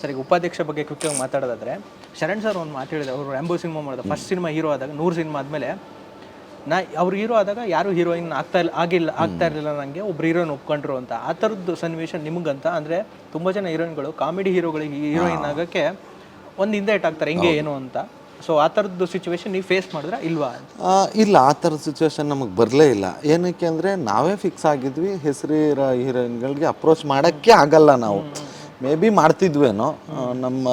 Sir ಈಗ ಉಪಾಧ್ಯಕ್ಷ ಬಗ್ಗೆ ಕ್ವಿಕ್ಕಾಗಿ ಮಾತಾಡೋದಾದ್ರೆ ಶರಣ್ ಸರ್ ಒಂದು ಮಾತು ಹೇಳಿದ್ರು. ಅವರು ರ್ಯಾಂಬೋ ಸಿನಿಮಾ ಮಾಡಿದ. ಫಸ್ಟ್ ಸಿನಿಮಾ ಹೀರೋ ಆದಾಗ ನೂರು ಸಿನಿಮಾ ಆದಮೇಲೆ ನಾ ಅವ್ರು ಹೀರೋ ಆದಾಗ ಯಾರು ಹೀರೋಯಿನ್ ಆಗ್ತಾ ಇಲ್ಲ ಆಗಿಲ್ಲ ಆಗ್ತಾ ಇರಲಿಲ್ಲ ನನಗೆ ಒಬ್ರು ಹೀರೋಯಿನ್ ಒಪ್ಕೊಂಡ್ರು ಅಂತ. ಆ ಥರದ್ದು ಸನ್ನಿವೇಶ ನಿಮಗಂತ? ಅಂದರೆ ತುಂಬ ಜನ ಹೀರೋಯಿನ್ಗಳು ಕಾಮಿಡಿ ಹೀರೋಗಳಿಗೆ ಹೀರೋಯಿನ್ ಆಗೋಕ್ಕೆ ಒಂದು ಹಿಂದೆ ಇಟ್ಟಾಗ್ತಾರೆ ಹಿಂಗೆ ಏನು ಅಂತ. ಸೊ ಆ ಥರದ್ದು ಸಿಚುವೇಶನ್ ನೀವು ಫೇಸ್ ಮಾಡಿದ್ರೆ ಇಲ್ವಾ? ಇಲ್ಲ ಆ ಥರದ ಸಿಚುವೇಶನ್ ನಮಗೆ ಬರಲೇ ಇಲ್ಲ. ಏನಕ್ಕೆ ಅಂದರೆ ನಾವೇ ಫಿಕ್ಸ್ ಆಗಿದ್ವಿ ಹೆಸರಿರೋ ಹೀರೋಯಿನ್ಗಳಿಗೆ ಅಪ್ರೋಚ್ ಮಾಡೋಕ್ಕೆ ಆಗಲ್ಲ ನಾವು. ಮೇ ಬಿ ಮಾಡ್ತಿದ್ವೇನೋ ನಮ್ಮ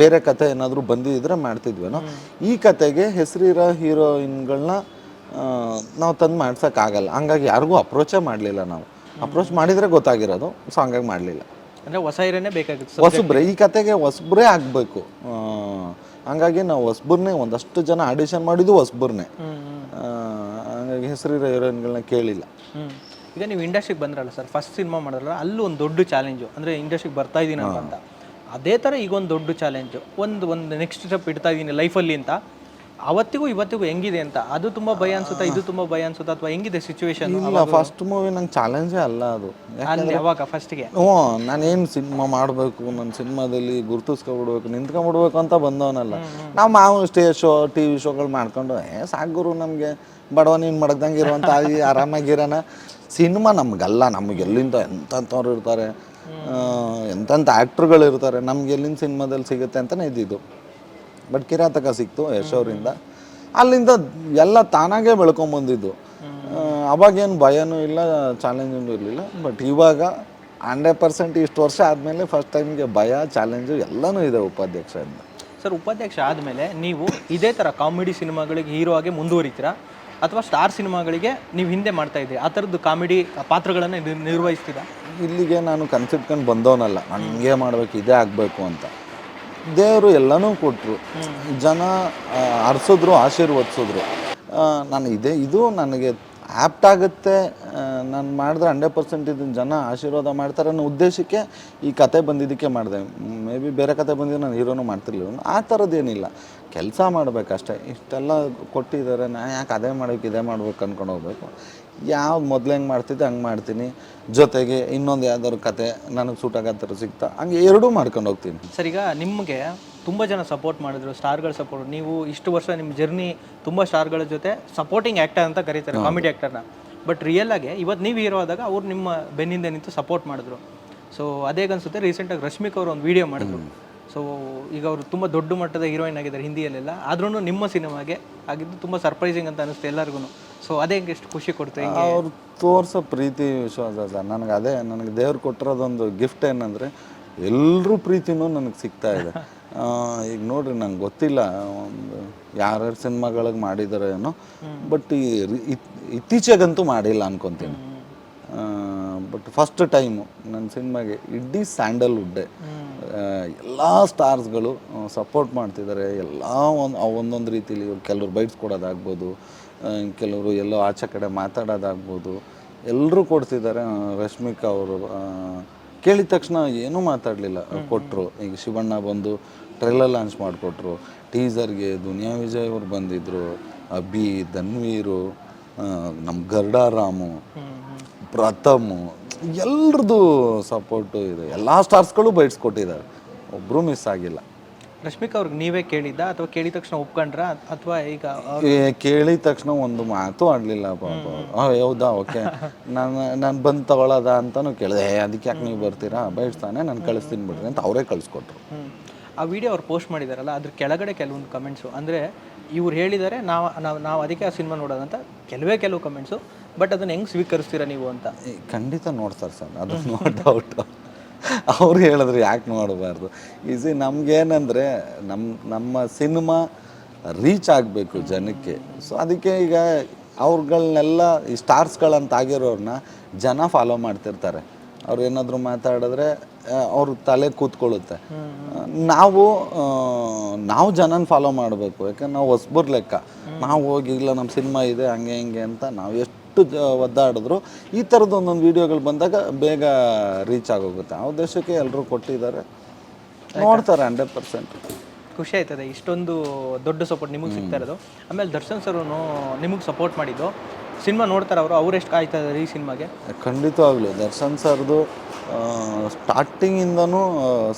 ಬೇರೆ ಕತೆ ಏನಾದರೂ ಬಂದಿದ್ರೆ ಮಾಡ್ತಿದ್ವೇನೋ ಈ ಕತೆಗೆ ಹೆಸರಿರೋ ಹೀರೋಯಿನ್ಗಳನ್ನ ನಾವು ತಂದು ಮಾಡ್ಸೋಕ್ಕಾಗಲ್ಲ. ಹಂಗಾಗಿ ಯಾರಿಗೂ ಅಪ್ರೋಚೇ ಮಾಡಲಿಲ್ಲ ನಾವು. ಅಪ್ರೋಚ್ ಮಾಡಿದರೆ ಗೊತ್ತಾಗಿರೋದು ಸೊ ಹಂಗಾಗಿ ಮಾಡಲಿಲ್ಲ. ಅಂದರೆ ಹೊಸ ಹೀರೋನೇ ಬೇಕಾಗಿತ್ತು ಹೊಸಬ್ರೆ ಈ ಕತೆಗೆ ಹೊಸಬ್ರೇ ಆಗಬೇಕು. ಹಂಗಾಗಿ ನಾವು ಹೊಸಬ್ರನ್ನೇ ಒಂದಷ್ಟು ಜನ ಆಡಿಷನ್ ಮಾಡಿದ್ದು ಹೊಸಬ್ರನ್ನೇ. ಹಂಗಾಗಿ ಹೆಸರಿರೋ ಹೀರೋಯಿನ್ಗಳನ್ನ ಕೇಳಿಲ್ಲ. ಈಗ ನೀವು ಇಂಡಸ್ಟ್ರಿಗೆ ಬಂದ್ರಲ್ಲ ಸರ್ ಫಸ್ಟ್ ಸಿನಿಮಾ ಮಾಡಿದ್ರಲ್ಲ ಅಲ್ಲೂ ಒಂದು ದೊಡ್ಡ ಚಾಲೆಂಜು ಅಂದರೆ ಇಂಡಸ್ಟ್ರಿಗೆ ಬರ್ತಾ ಇದ್ದೀನಿ ಅಂತ. ಅದೇ ಥರ ಈಗ ಒಂದು ದೊಡ್ಡ ಚಾಲೆಂಜು ಒಂದು ಒಂದು ನೆಕ್ಸ್ಟ್ ಸ್ಟೆಪ್ ಇಡ್ತಾ ಇದ್ದೀನಿ ಲೈಫಲ್ಲಿ ಅಂತ. ಅವತ್ತಿಗೂ ಇವತ್ತಿಗೂ ಹೆಂಗಿದೆ ಅಂತ. ಅದು ತುಂಬ ಭಯ ಅನ್ಸುತ್ತಾ ಇದು ತುಂಬ ಭಯ ಅನ್ಸುತ್ತಾ ಅಥವಾ ಹೆಂಗಿದೆ ಸಿಚುವೇಶನ್ ಇಲ್ಲ ಫಸ್ಟ್ ಮೂವಿ ನಂಗೆ ಚಾಲೆಂಜೇ ಅಲ್ಲ ಅದು. ಅಲ್ಲಿ ಯಾವಾಗ ಫಸ್ಟಿಗೆ ಹ್ಞೂ ನಾನೇನು ಸಿನಿಮಾ ಮಾಡಬೇಕು ನನ್ನ ಸಿನಿಮಾದಲ್ಲಿ ಗುರುತಿಸ್ಕೊಬಿಡ್ಬೇಕು ನಿಂತ್ಕೊಂಡ್ಬಿಡ್ಬೇಕು ಅಂತ ಬಂದವನಲ್ಲ. ನಾವು ಮಾವು ಸ್ಟೇಜ್ ಶೋ ಟಿ ವಿ ಶೋಗಳು ಮಾಡ್ಕೊಂಡು ಏ ಸಾಕು ನಮಗೆ ಬಡವ ನೀನು ಮಡಗ್ದಂಗೆ ಇರುವಂಥ ಆಗಿ ಆರಾಮಾಗಿರೋಣ ಸಿನಿಮಾ ನಮಗಲ್ಲ ನಮಗೆ ಎಲ್ಲಿಂದ ಎಂಥವ್ರು ಇರ್ತಾರೆ ಆ, ಎಂತೆಂಥ ಆ್ಯಕ್ಟ್ರುಗಳು ಇರ್ತಾರೆ ನಮ್ಗೆ ಎಲ್ಲಿಂದ ಸಿನಿಮಾದಲ್ಲಿ ಸಿಗುತ್ತೆ ಅಂತಲೇ ಇದ್ದಿದ್ದು ಬಟ್ ಕಿರಾತಕ ಸಿಕ್ತು ಯಶೋರಿಂದ. ಅಲ್ಲಿಂದ ಎಲ್ಲ ತಾನಾಗೇ ಬೆಳ್ಕೊಂಬಂದಿದ್ದು. ಅವಾಗೇನು ಭಯನೂ ಇಲ್ಲ ಚಾಲೆಂಜೂ ಇರಲಿಲ್ಲ. ಬಟ್ ಇವಾಗ ಹಂಡ್ರೆಡ್ ಪರ್ಸೆಂಟ್ ಇಷ್ಟು ವರ್ಷ ಆದಮೇಲೆ ಫಸ್ಟ್ ಟೈಮ್ಗೆ ಭಯ ಚಾಲೆಂಜು ಎಲ್ಲನೂ ಇದೆ ಉಪಾಧ್ಯಕ್ಷರಿಂದ. ಸರ್ ಉಪಾಧ್ಯಕ್ಷ ಆದಮೇಲೆ ನೀವು ಇದೇ ಥರ ಕಾಮಿಡಿ ಸಿನಿಮಾಗಳಿಗೆ ಹೀರೋ ಆಗಿ ಮುಂದುವರಿತೀರಾ? ಅಥವಾ ಸ್ಟಾರ್ ಸಿನಿಮಾಗಳಿಗೆ ನೀವು ಹಿಂದೆ ಮಾಡ್ತಾ ಇದ್ದೀರಿ? ಆ ಥರದ್ದು ಕಾಮಿಡಿ ಪಾತ್ರಗಳನ್ನು ನಿರ್- ನಿರ್ವಹಿಸ್ತೀರಾ? ಇಲ್ಲಿಗೆ ನಾನು ಕನ್ಸಿಟ್ಕೊಂಡು ಬಂದವನಲ್ಲ. ನನಗೆ ಮಾಡಬೇಕು ಇದೇ ಆಗಬೇಕು ಅಂತ. ದೇವರು ಎಲ್ಲನೂ ಕೊಟ್ಟರು ಜನ ಹರಿಸಿದ್ರು ಆಶೀರ್ವದಿಸಿದ್ರು. ನಾನು ಇದೇ ಇದು ನನಗೆ ಆ್ಯಪ್ಟ್ ಆಗುತ್ತೆ. ನಾನು ಮಾಡಿದ್ರೆ ಹಂಡ್ರೆಡ್ ಪರ್ಸೆಂಟ್ ಇದನ್ನು ಜನ ಆಶೀರ್ವಾದ ಮಾಡ್ತಾರೆ ಅನ್ನೋ ಉದ್ದೇಶಕ್ಕೆ ಈ ಕತೆ ಬಂದಿದ್ದಕ್ಕೆ ಮಾಡಿದೆ. ಮೇ ಬಿ ಬೇರೆ ಕತೆ ಬಂದಿದ್ದು ನಾನು ಹೀರೋನು ಮಾಡ್ತಿರ್ಲಿಲ್ಲ. ಆ ಥರದ್ದೇನಿಲ್ಲ ಕೆಲಸ ಮಾಡಬೇಕಷ್ಟೇ. ಇಷ್ಟೆಲ್ಲ ಕೊಟ್ಟಿದ್ದಾರೆ. ನಾನು ಯಾಕೆ ಅದೇ ಮಾಡಬೇಕು ಇದೇ ಮಾಡ್ಬೇಕು ಅಂದ್ಕೊಂಡು ಹೋಗ್ಬೇಕು? ಯಾವ ಮೊದಲು ಹೆಂಗೆ ಮಾಡ್ತಿದ್ದೆ ಹಂಗೆ ಮಾಡ್ತೀನಿ. ಜೊತೆಗೆ ಇನ್ನೊಂದು ಯಾವ್ದಾದ್ರು ಕತೆ ನನಗೆ ಸೂಟ್ ಆಗೋ ಥರ ಸಿಗ್ತಾ ಹಂಗೆ ಎರಡೂ ಮಾಡ್ಕೊಂಡು ಹೋಗ್ತೀನಿ. ಸರ್ ಈಗ ನಿಮಗೆ ತುಂಬ ಜನ ಸಪೋರ್ಟ್ ಮಾಡಿದ್ರು ಸ್ಟಾರ್ಗಳು ಸಪೋರ್ಟ್ ನೀವು ಇಷ್ಟು ವರ್ಷ ನಿಮ್ಮ ಜರ್ನಿ ತುಂಬ ಸ್ಟಾರ್ಗಳ ಜೊತೆ ಸಪೋರ್ಟಿಂಗ್ ಆ್ಯಕ್ಟರ್ ಅಂತ ಕರೀತಾರೆ ಕಾಮಿಡಿ ಆ್ಯಕ್ಟರ್ನ ಬಟ್ ರಿಯಲ್ ಆಗಿ ಇವತ್ತು ನೀವು ಹೀರೋ ಆದಾಗ ಅವ್ರು ನಿಮ್ಮ ಬೆನ್ನಿಂದ ನಿಂತು ಸಪೋರ್ಟ್ ಮಾಡಿದ್ರು. ಸೊ ಅದೇ ಅನ್ಸುತ್ತೆ ರೀಸೆಂಟಾಗಿ ರಶ್ಮಿಕ್ ಅವರು ಒಂದು ವಿಡಿಯೋ ಮಾಡಿದ್ರು. ಸೊ ಈಗ ಅವರು ತುಂಬ ದೊಡ್ಡ ಮಟ್ಟದ ಹೀರೋಯಿನ್ ಆಗಿದ್ದಾರೆ ಹಿಂದಿಯಲ್ಲೆಲ್ಲ. ಆದ್ರೂ ನಿಮ್ಮ ಸಿನಿಮಾಗೆ ಆಗಿದ್ದು ತುಂಬ ಸರ್ಪ್ರೈಸಿಂಗ್ ಅಂತ ಅನಿಸುತ್ತೆ ಎಲ್ಲರಿಗೂ ಸೊ ಅದೇ ಎಷ್ಟು ಖುಷಿ ಕೊಡ್ತು ಅವ್ರು ತೋರಿಸೋ ಪ್ರೀತಿ ವಿಶ್ವಾಸ ಸರ್ ನನಗೆ ಅದೇ ನನಗೆ ದೇವ್ರು ಕೊಟ್ಟಿರೋದೊಂದು ಗಿಫ್ಟ್ ಏನಂದರೆ ಎಲ್ಲರೂ ಪ್ರೀತಿನೂ ನನಗೆ ಸಿಗ್ತಾ ಇದೆ. ಈಗ ನೋಡ್ರಿ ನಂಗೆ ಗೊತ್ತಿಲ್ಲ ಒಂದು ಯಾರ್ಯಾರು ಸಿನಿಮಾಗಳಿಗೆ ಮಾಡಿದಾರೆ ಏನೋ ಬಟ್ ಈ ಇತ್ತೀಚೆಗಂತೂ ಮಾಡಿಲ್ಲ ಅನ್ಕೊತೀನಿ. ಬಟ್ ಫಸ್ಟ್ ಟೈಮು ನನ್ನ ಸಿನಿಮಾಗೆ ಇಡೀ ಸ್ಯಾಂಡಲ್ವುಡ್ಡೆ. ಎಲ್ಲ ಸ್ಟಾರ್ಸ್ಗಳು ಸಪೋರ್ಟ್ ಮಾಡ್ತಿದ್ದಾರೆ ಎಲ್ಲ ಒಂದು ಒಂದೊಂದು ರೀತಿಲಿ ಕೆಲವರು ಬೈಟ್ಸ್ ಕೊಡೋದಾಗ್ಬೋದು ಕೆಲವರು ಎಲ್ಲೋ ಆಚೆ ಕಡೆ ಮಾತಾಡೋದಾಗ್ಬೋದು ಎಲ್ಲರೂ ಕೊಡ್ತಿದ್ದಾರೆ ರಶ್ಮಿಕಾ ಅವರು ಕೇಳಿದ ತಕ್ಷಣ ಏನೂ ಮಾತಾಡಲಿಲ್ಲ ಕೊಟ್ಟರು ಈಗ ಶಿವಣ್ಣ ಬಂದು ಟ್ರೈಲರ್ ಲಾಂಚ್ ಮಾಡಿಕೊಟ್ರು. ಟೀಸರ್ಗೆ ದುನಿಯಾ ವಿಜಯ್ ಅವರು ಬಂದಿದ್ದರು ಅಭಿ ಧನ್ವೀರು ನಮ್ಮ ಗರ್ಡಾರಾಮು ಪ್ರಥಮು ಎಲ್ರದ್ದು ಸಪೋರ್ಟು ಇದೆ. ಎಲ್ಲ ಸ್ಟಾರ್ಸ್ಗಳು ಬೈಟ್ಸ್ ಕೊಟ್ಟಿದ್ದಾರೆ. ಒಬ್ಬರು ಮಿಸ್ ಆಗಿಲ್ಲ. ರಶ್ಮಿಕಾ ಅವ್ರಿಗೆ ನೀವೇ ಕೇಳಿದ್ದ ಅಥವಾ ಕೇಳಿದ ತಕ್ಷಣ ಒಪ್ಕೊಂಡ್ರ ಅಥವಾ ಈಗ ಏ, ಕೇಳಿದ ತಕ್ಷಣ ಒಂದು ಮಾತು ಆಡಲಿಲ್ಲ ಪಾಪ ಆ, ಹೌದಾ? ಓಕೆ. ನಾನು ನಾನು ಬಂದು ತಗೊಳ್ಳೋದ ಅಂತಲೂ ಕೇಳಿದೆ. ಹೇ ಅದಕ್ಕೆ ಯಾಕೆ ನೀವು ಬರ್ತೀರಾ? ಬೈಟ್ಸ್ತಾನೆ ನಾನು ಕಳಿಸ್ತೀನಿ ಬಿಡ್ರಿ ಅಂತ ಅವರೇ ಕಳಿಸ್ಕೊಟ್ರು. ಹ್ಮ್. ಆ ವಿಡಿಯೋ ಅವ್ರು ಪೋಸ್ಟ್ ಮಾಡಿದಾರಲ್ಲ ಅದ್ರ ಕೆಳಗಡೆ ಕೆಲವೊಂದು ಕಮೆಂಟ್ಸು ಅಂದರೆ ಇವ್ರು ಹೇಳಿದ್ದಾರೆ, ನಾವು ನಾವು ನಾವು ಅದಕ್ಕೆ ಆ ಸಿನಿಮಾ ನೋಡೋದಂತ ಕೆಲವೇ ಕೆಲವು ಕಮೆಂಟ್ಸು ಬಟ್ ಅದನ್ನು ಹೆಂಗೆ ಸ್ವೀಕರಿಸ್ತೀರಾ ನೀವು ಅಂತ. ಖಂಡಿತ ನೋಡ್ತಾರೆ ಸರ್, ಅದು ನೋ ಡೌಟ್ ಅವ್ರು ಹೇಳಿದ್ರು, ಯಾಕೆ ನೋಡಬಾರ್ದು? ಈಸಿ ನಮಗೇನಂದರೆ ನಮ್ಮ ನಮ್ಮ ಸಿನಿಮಾ ರೀಚ್ ಆಗಬೇಕು ಜನಕ್ಕೆ. ಸೊ ಅದಕ್ಕೆ ಈಗ ಅವ್ರುಗಳನ್ನೆಲ್ಲ ಈ ಸ್ಟಾರ್ಸ್ಗಳಂತಾಗಿರೋರನ್ನ ಜನ ಫಾಲೋ ಮಾಡ್ತಿರ್ತಾರೆ. ಅವ್ರು ಏನಾದರೂ ಮಾತಾಡಿದ್ರೆ ಅವ್ರ ತಲೆ ಕೂತ್ಕೊಳ್ಳುತ್ತೆ. ನಾವು ನಾವು ಜನನ ಫಾಲೋ ಮಾಡಬೇಕು. ಯಾಕಂದ್ರೆ ನಾವು ಹೊಸ್ಬರ್ ಲೆಕ್ಕ. ನಾವು ಹೋಗಿ, ಇಲ್ಲ ನಮ್ಮ ಸಿನಿಮಾ ಇದೆ, ಹಂಗೆ ಹಿಂಗೆ ಅಂತ ನಾವು ಎಷ್ಟು ಒದ್ದಾಡಿದ್ರು, ಈ ಥರದ್ದು ಒಂದೊಂದು ವೀಡಿಯೋಗಳು ಬಂದಾಗ ಬೇಗ ರೀಚ್ ಆಗೋಗುತ್ತೆ. ಆ ಉದ್ದೇಶಕ್ಕೆ ಎಲ್ಲರೂ ಕೊಟ್ಟಿದ್ದಾರೆ. ನೋಡ್ತಾರೆ ಹಂಡ್ರೆಡ್ ಪರ್ಸೆಂಟ್ ಖುಷಿ ಆಯ್ತದೆ. ಇಷ್ಟೊಂದು ದೊಡ್ಡ ಸಪೋರ್ಟ್ ನಿಮಗೆ ಸಿಗ್ತಾ ಇರೋದು. ಆಮೇಲೆ ದರ್ಶನ್ ಸರ್ ನಿಮಗೆ ಸಪೋರ್ಟ್ ಮಾಡಿದ್ದು. ಸಿನಿಮಾ ನೋಡ್ತಾರೆ ಅವರು ಅವ್ರು ಎಷ್ಟು ಕಾಯ್ತಾ ಇದ್ದಾರೆ ಈ ಸಿನಿಮಾಗೆ? ಖಂಡಿತವಾಗ್ಲು ದರ್ಶನ್ ಸರ್ದು ಸ್ಟಾರ್ಟಿಂಗಿಂದನೂ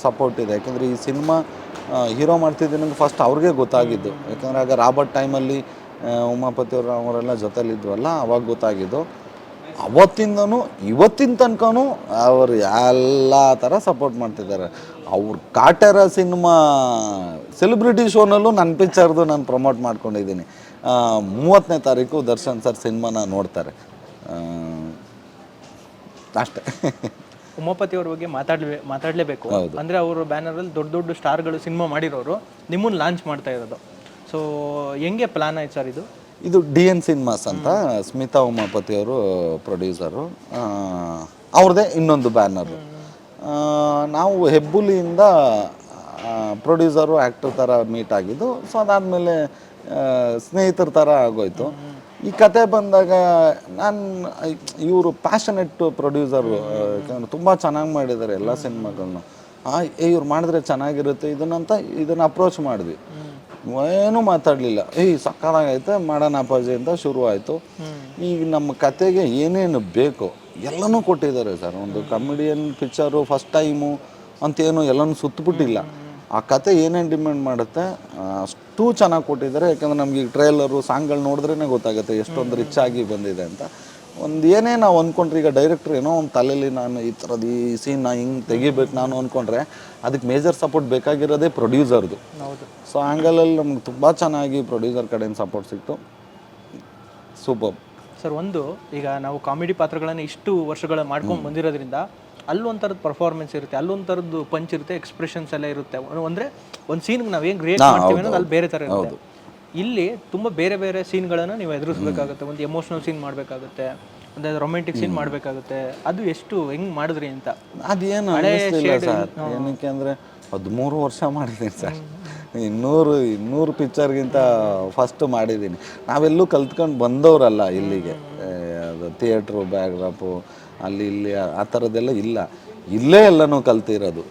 ಸಪೋರ್ಟ್ ಇದೆ. ಯಾಕೆಂದರೆ ಈ ಸಿನಿಮಾ ಹೀರೋ ಮಾಡ್ತಿದ್ದೀನಿ ಫಸ್ಟ್ ಅವ್ರಿಗೆ ಗೊತ್ತಾಗಿದ್ದು. ಯಾಕಂದರೆ ಆಗ ರಾಬರ್ಟ್ ಟೈಮಲ್ಲಿ ಉಮಾಪತಿ ಅವರು ಅವರೆಲ್ಲ ಜೊತೆಲಿದ್ವಲ್ಲ ಅವಾಗ ಗೊತ್ತಾಗಿದ್ದು. ಅವತ್ತಿಂದನೂ ಇವತ್ತಿನ ತನಕನೂ ಅವರು ಎಲ್ಲ ಥರ ಸಪೋರ್ಟ್ ಮಾಡ್ತಿದ್ದಾರೆ. ಅವ್ರ ಕಾಟರ ಸಿನಿಮಾ ಸೆಲೆಬ್ರಿಟಿ ಶೋನಲ್ಲೂ ನನ್ನ ಪಿಕ್ಚರ್ದು ನಾನು ಪ್ರಮೋಟ್ ಮಾಡ್ಕೊಂಡಿದ್ದೀನಿ. ಮೂವತ್ತನೇ ತಾರೀಕು ದರ್ಶನ್ ಸರ್ ಸಿನಿಮಾನ ನೋಡ್ತಾರೆ. ಅಷ್ಟೇ. ಉಮಾಪತಿ ಅವ್ರ ಬಗ್ಗೆ ಮಾತಾಡ್ಲೇ ಮಾತಾಡಲೇಬೇಕು. ಅಂದರೆ ಅವರು ಬ್ಯಾನರಲ್ಲಿ ದೊಡ್ಡ ದೊಡ್ಡ ಸ್ಟಾರ್ಗಳು ಸಿನಿಮಾ ಮಾಡಿರೋರು ನಿಮ್ಮನ್ನ ಲಾಂಚ್ ಮಾಡ್ತಾ ಇರೋದು. ಸೊ ಹೆಂಗೆ ಪ್ಲಾನ್ ಆಯ್ತು ಸರ್ ಇದು? ಇದು ಡಿ ಎನ್ ಸಿನಿಮಾಸ್ ಅಂತ ಸ್ಮಿತಾ ಉಮಾಪತಿ ಅವರು ಪ್ರೊಡ್ಯೂಸರು ಅವ್ರದ್ದೇ ಇನ್ನೊಂದು ಬ್ಯಾನರು ನಾವು ಹೆಬ್ಬುಲಿಯಿಂದ ಪ್ರೊಡ್ಯೂಸರು ಆ್ಯಕ್ಟರ್ ಥರ ಮೀಟ್ ಆಗಿದ್ದು ಸೊ ಅದಾದಮೇಲೆ ಸ್ನೇಹಿತರ ಥರ ಆಗೋಯ್ತು. ಈ ಕತೆ ಬಂದಾಗ ನಾನು ಇವರು ಪ್ಯಾಷನೆಟ್ ಪ್ರೊಡ್ಯೂಸರು ಯಾಕಂದ್ರೆ ತುಂಬ ಚೆನ್ನಾಗಿ ಮಾಡಿದ್ದಾರೆ ಎಲ್ಲ ಸಿನಿಮಾಗಳನ್ನು ಇವ್ರು ಮಾಡಿದ್ರೆ ಚೆನ್ನಾಗಿರುತ್ತೆ ಇದನ್ನಂತ ಇದನ್ನು ಅಪ್ರೋಚ್ ಮಾಡಿದ್ವಿ. ಏನೂ ಮಾತಾಡಲಿಲ್ಲ. ಏಯ್ ಸಕ್ಕದಾಗೈತೆ ಮಾಡೋಣ ಅಪ್ಪಾಜಿ ಅಂತ ಶುರು ಆಯಿತು ಈಗ ನಮ್ಮ ಕತೆಗೆ ಏನೇನು ಬೇಕು ಎಲ್ಲನೂ ಕೊಟ್ಟಿದ್ದಾರೆ ಸರ್. ಒಂದು ಕಾಮಿಡಿಯನ್ ಪಿಕ್ಚರು ಫಸ್ಟ್ ಟೈಮು ಅಂತೇನು ಎಲ್ಲನೂ ಸುತ್ತಬಿಟ್ಟಿಲ್ಲ ಆ ಕತೆ ಏನೇನು ಡಿಮ್ಯಾಂಡ್ ಮಾಡುತ್ತೆ? ಅಷ್ಟು ಚೆನ್ನಾಗಿ ಕೊಟ್ಟಿದ್ದಾರೆ. ಯಾಕಂದ್ರೆ ನಮಗೆ ಈಗ ಟ್ರೇಲರು ಸಾಂಗ್ಗಳು ನೋಡಿದ್ರೇ ಗೊತ್ತಾಗುತ್ತೆ ಎಷ್ಟೊಂದು ರಿಚ್ ಆಗಿ ಬಂದಿದೆ ಅಂತ. ಒಂದು ಏನೇ ನಾವು ಅಂದ್ಕೊಂಡ್ರೆ ಈಗ ಡೈರೆಕ್ಟ್ರ್ ಏನೋ ಒಂದು ತಲೆಯಲ್ಲಿ ನಾನು ಈ ಥರದ ಈ ಸೀನ್ ನಾ ಹಿಂಗೆ ತೆಗಿಬೇಕು ನಾನು ಅಂದ್ಕೊಂಡ್ರೆ ಅದಕ್ಕೆ ಮೇಜರ್ ಸಪೋರ್ಟ್ ಬೇಕಾಗಿರೋದೇ ಪ್ರೊಡ್ಯೂಸರ್ದು ಸೊ ಆ್ಯಂಗಲಲ್ಲಿ ನಮ್ಗೆ ತುಂಬ ಚೆನ್ನಾಗಿ ಪ್ರೊಡ್ಯೂಸರ್ ಕಡೆಯಿಂದ ಸಪೋರ್ಟ್ ಸಿಕ್ತು. ಸೂಪರ್ ಸರ್ ಒಂದು ಈಗ ನಾವು ಕಾಮಿಡಿ ಪಾತ್ರಗಳನ್ನು ಇಷ್ಟು ವರ್ಷಗಳ ಮಾಡ್ಕೊಂಡು ಬಂದಿರೋದ್ರಿಂದ ಅಲ್ಲೊಂಥರದ್ದು ಪರ್ಫಾರ್ಮೆನ್ಸ್ ಇರುತ್ತೆ ಅಲ್ಲೊಂಥರದ್ದು ಪಂಚ್ ಇರುತ್ತೆ ಎಕ್ಸ್ಪ್ರೆಷನ್ಸ್ ಎಲ್ಲ ಇರುತ್ತೆ. ಅಂದರೆ ಒಂದು ಸೀನ್ಗೆ ನಾವು ಹೆಂಗೆ ರಿಯಾಕ್ಟ್ ಮಾಡ್ತೀವಿ ಅನ್ನೋದು ಅಲ್ಲಿ ಬೇರೆ ಥರ ಇರುತ್ತೆ. ಇಲ್ಲಿ ತುಂಬ ಬೇರೆ ಬೇರೆ ಸೀನ್ಗಳನ್ನು ನೀವು ಎದುರಿಸ್ಬೇಕಾಗುತ್ತೆ. ಒಂದು ಎಮೋಷನಲ್ ಸೀನ್ ಮಾಡಬೇಕಾಗುತ್ತೆ ಒಂದು ರೊಮ್ಯಾಂಟಿಕ್ ಸೀನ್ ಮಾಡಬೇಕಾಗುತ್ತೆ. ಅದು ಎಷ್ಟು ಹೆಂಗೆ ಮಾಡಿದ್ರಿ ಅಂತ? ಅದೇನು ಏನಕ್ಕೆ ಅಂದರೆ ಹದಿಮೂರು ವರ್ಷ ಮಾಡಿದ್ದೀನಿ ಸರ್. ಇನ್ನೂರು ಇನ್ನೂರು ಪಿಕ್ಚರ್ಗಿಂತ ಫಸ್ಟ್ ಮಾಡಿದ್ದೀನಿ. ನಾವೆಲ್ಲೂ ಕಲ್ತ್ಕೊಂಡು ಬಂದವರಲ್ಲ ಇಲ್ಲಿಗೆ. ಅದು ಥಿಯೇಟ್ರು ಬ್ಯಾಗ್ರಾಪು ಅಲ್ಲಿ ಇಲ್ಲಿ, ಆ ಥರದ್ದೆಲ್ಲ ಇಲ್ಲ. ಇಲ್ಲೇ ಎಲ್ಲನೂ ಕಲ್ತಿರೋದು.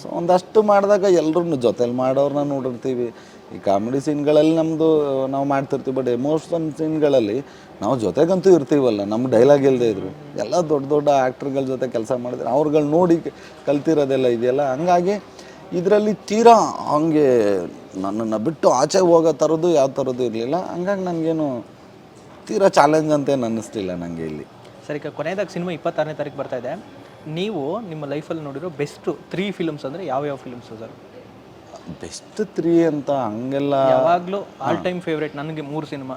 ಸೊ ಒಂದಷ್ಟು ಮಾಡಿದಾಗ ಎಲ್ಲರೂ ಜೊತೆಲಿ ಮಾಡೋರನ್ನ ನೋಡಿರ್ತೀವಿ. ಈ ಕಾಮಿಡಿ ಸೀನ್ಗಳಲ್ಲಿ ನಮ್ಮದು ನಾವು ಮಾಡ್ತಿರ್ತೀವಿ ಬಟ್ ಎಮೋಷನ್ ಸೀನ್ಗಳಲ್ಲಿ ನಾವು ಜೊತೆಗಂತೂ ಇರ್ತೀವಲ್ಲ. ನಮ್ಮ ಡೈಲಾಗ್ ಇಲ್ಲದೆ ಇದ್ರು. ಎಲ್ಲ ದೊಡ್ಡ ದೊಡ್ಡ ಆ್ಯಕ್ಟ್ರ್ಗಳ ಜೊತೆ ಕೆಲಸ ಮಾಡಿದ್ರೆ ಅವ್ರುಗಳು ನೋಡಿ ಕಲ್ತಿರೋದೆಲ್ಲ ಇದೆಯಲ್ಲ. ಹಂಗಾಗಿ ಇದರಲ್ಲಿ ತೀರಾ ಹಂಗೆ ನನ್ನನ್ನು ಬಿಟ್ಟು ಆಚೆ ಹೋಗೋ ಥರದ್ದು ಯಾವ ಥರದ್ದು ಇರಲಿಲ್ಲ. ಹಂಗಾಗಿ ನನಗೇನು ತೀರಾ ಚಾಲೆಂಜ್ ಅಂತೇನು ಅನ್ನಿಸ್ಲಿಲ್ಲ ನನಗೆ ಇಲ್ಲಿ. ಸರಿ ಈಗ ಕೊನೆಯದಾಗಿ ಸಿನಿಮಾ ಇಪ್ಪತ್ತಾರನೇ ತಾರೀಕು ಬರ್ತಾ ಇದೆ. ನೀವು ನಿಮ್ಮ ಲೈಫಲ್ಲಿ ನೋಡಿರೋ ಬೆಸ್ಟ್ ತ್ರೀ ಫಿಲ್ಮ್ಸ್ ಅಂದರೆ ಯಾವ ಯಾವ ಫಿಲ್ಮ್ಸ್ ಸರ್? ಬೆಸ್ಟ್ ತ್ರೀ ಅಂತ ಹಂಗೆಲ್ಲ ಯಾವಾಗಲೂ ಆಲ್ ಟೈಮ್ ಫೇವ್ರೇಟ್ ನನಗೆ ಮೂರು ಸಿನಿಮಾ.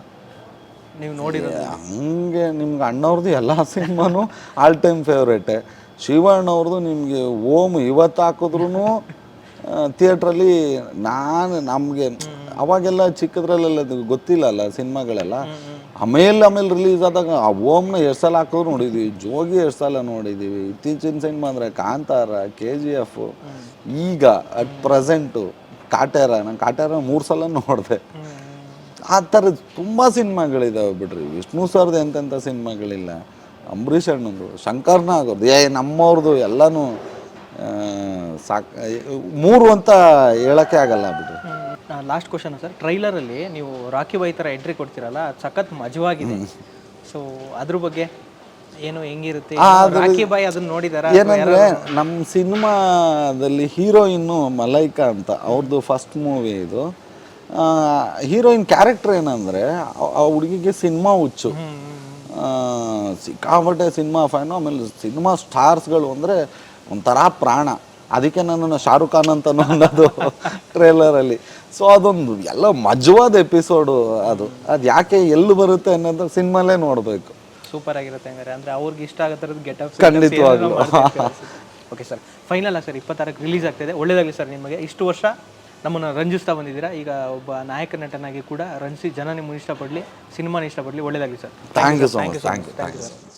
ನೀವು ನೋಡಿರೋದು ಹಂಗೆ ನಿಮ್ಗೆ ಅಣ್ಣವ್ರದ್ದು ಎಲ್ಲ ಸಿನಿಮಾನು ಆಲ್ ಟೈಮ್ ಫೇವ್ರೇಟೆ ಶಿವಣ್ಣವ್ರದ್ದು ನಿಮಗೆ ಓಮ್ ಇವತ್ತು ಹಾಕಿದ್ರು ಥಿಯೇಟ್ರಲ್ಲಿ ನಾನು ನಮಗೆ ಅವಾಗೆಲ್ಲ ಚಿಕ್ಕದ್ರಲ್ಲೆಲ್ಲ ಗೊತ್ತಿಲ್ಲ ಅಲ್ಲ ಸಿನಿಮಾಗಳೆಲ್ಲ. ಆಮೇಲೆ ಆಮೇಲೆ ರಿಲೀಸ್ ಆದಾಗ ಆ ಓಮ್ನ ಎಷ್ಟು ಸಲ ಹಾಕೋರು ನೋಡಿದ್ವಿ, ಜೋಗಿ ಎಷ್ಟು ಸಲ ನೋಡಿದ್ದೀವಿ ಇತ್ತೀಚಿನ ಸಿನಿಮಾ ಅಂದರೆ ಕಾಂತಾರ, ಕೆ ಜಿ ಎಫ್, ಈಗ ಅಟ್ ಪ್ರೆಸೆಂಟು ಕಾಟೇರ ನಾನು ಕಾಟೇರ ಮೂರು ಸಲ ನೋಡಿದೆ. ಆ ಥರದ್ದು ತುಂಬ ಸಿನಿಮಾಗಳಿದ್ದಾವೆ ಬಿಡ್ರಿ, ವಿಷ್ಣು ಸರ್ದು ಎಂತೆಂಥ ಸಿನಿಮಾಗಳಿಲ್ಲ. ಅಂಬರೀಷ್ ಅಣ್ಣಂದು, ಶಂಕರ್ನ ಆಗೋದು ಏ ನಮ್ಮವ್ರದ್ದು ಎಲ್ಲನೂ ಸಾಕು ಮೂರು ಅಂತ ಹೇಳೋಕ್ಕೆ ಆಗಲ್ಲ ಬಿಡ್ರಿ ಲಾಸ್ಟ್ ಕ್ವಶನ್ ಸರ್. ಟ್ರೈಲರಲ್ಲಿ ನೀವು ರಾಕಿ ಬಾಯಿ ಥರ ಎಂಟ್ರಿ ಕೊಡ್ತೀರಲ್ಲ ಅದು ಸಖತ್ ಮಜವಾಗಿದೆ. ಸೊ ಅದ್ರ ಬಗ್ಗೆ ಏನು ಹೆಂಗಿರುತ್ತೆ? ರಾಕಿ ಬಾಯಿ ಅದನ್ನ ನೋಡಿದಾರ? ಏನಂದ್ರೆ ನಮ್ಮ ಸಿನಿಮಾದಲ್ಲಿ ಹೀರೋಯಿನ್ನು ಮಲೈಕಾ ಅಂತ ಅವ್ರದ್ದು ಫಸ್ಟ್ ಮೂವಿ ಇದು. ಹೀರೋಯಿನ್ ಕ್ಯಾರೆಕ್ಟರ್ ಏನಂದ್ರೆ ಆ- ಹುಡುಗಿಗೆ ಸಿನಿಮಾ ಹುಚ್ಚು. ಸಿಕ್ಕಾಪಟ್ಟೆ ಸಿನಿಮಾ ಫ್ಯಾನು ಆಮೇಲೆ ಸಿನಿಮಾ ಸ್ಟಾರ್ಸ್ಗಳು ಅಂದರೆ ಒಂಥರ ಪ್ರಾಣ. ಅದಕ್ಕೆ ನನ್ನನ್ನು ಶಾರುಖ್ ಖಾನ್ ಅಂತ ಅನ್ನೋದು ಟ್ರೇಲರಲ್ಲಿ ಸೊ ಅದೊಂದು ಎಲ್ಲ ಮಜವಾದ ಎಪಿಸೋಡು ಅದು. ಅದು ಯಾಕೆ ಎಲ್ಲಿ ಬರುತ್ತೆ ಅನ್ನೋದು ಸಿನಿಮಾಲೇ ನೋಡಬೇಕು. ಸೂಪರ್ ಆಗಿರುತ್ತೆ ಹಂಗಾರೆ. ಅಂದ್ರೆ ಅವ್ರಿಗೆ ಇಷ್ಟ ಆಗೋ ಥರದ್ದು ಗೆಟ್ ಅಪ್ ಖಂಡಿತವಾಗ್ಲೂ. ಓಕೆ ಸರ್ ಫೈನಲ್ ಸರ್ ಇಪ್ಪತ್ತಾರಕ್ಕೆ ರಿಲೀಸ್ ಆಗ್ತಿದೆ ಒಳ್ಳೇದಾಗಲಿ ಸರ್ ನಿಮಗೆ. ಇಷ್ಟು ವರ್ಷ ನಮ್ಮನ್ನು ರಂಜಿಸ್ತಾ ಬಂದಿದ್ದೀರಾ. ಈಗ ಒಬ್ಬ ನಾಯಕ ನಟನಾಗಿ ಕೂಡ ರಂಜಿಸಿ ಜನ ನಿಮ್ಮನ್ನು ಇಷ್ಟಪಡಲಿ ಸಿನಿಮಾನ ಇಷ್ಟಪಡಲಿ. ಒಳ್ಳೇದಾಗಲಿ sir thank you so much thank you thank you